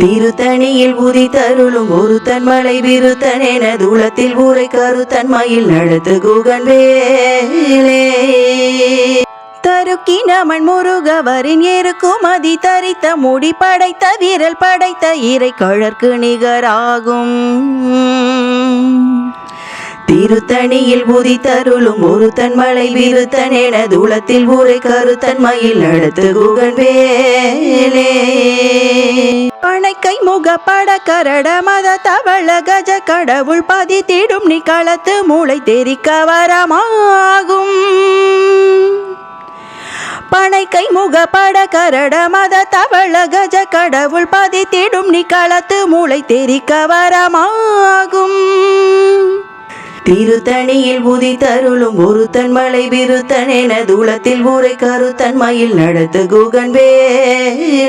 திருத்தணியில் உதித்தருளும் ஒருத்தன் மலை விருத்தன் என தூளத்தில் ஊரை கருத்தன் மயில் நடத்து குகன் வேலே. தருக்கினமன் முருகவரின் இருக்கும் அதி தரித்த முடி படைத்த வீரல் படைத்த இறை கழற்கு நிகராகும். திருத்தணியில் உதித்தருளும் ஒருத்தன் மலை விருத்தன் என தூளத்தில் ஊரை கருத்தன் மயில் நடத்து குகன் வேலே. அணைக்கை முகப்பட கரட மத தவள கஜ கடவுள் பதித்திடும் நீ களத்து மூளை தெரிக்க வரமாகும். பனைக்கை முகப்பட கரட மத தவள கஜ கடவுள் பதித்திடும் நீ களத்து மூளை தெரிக்க வரமாகும். திருத்தணியில் உதித்தருளும் ஒருத்தன் மலை விருத்தன் என தூளத்தில் ஊரை கருத்தன் மயில் நடத்து குகன் வேலே.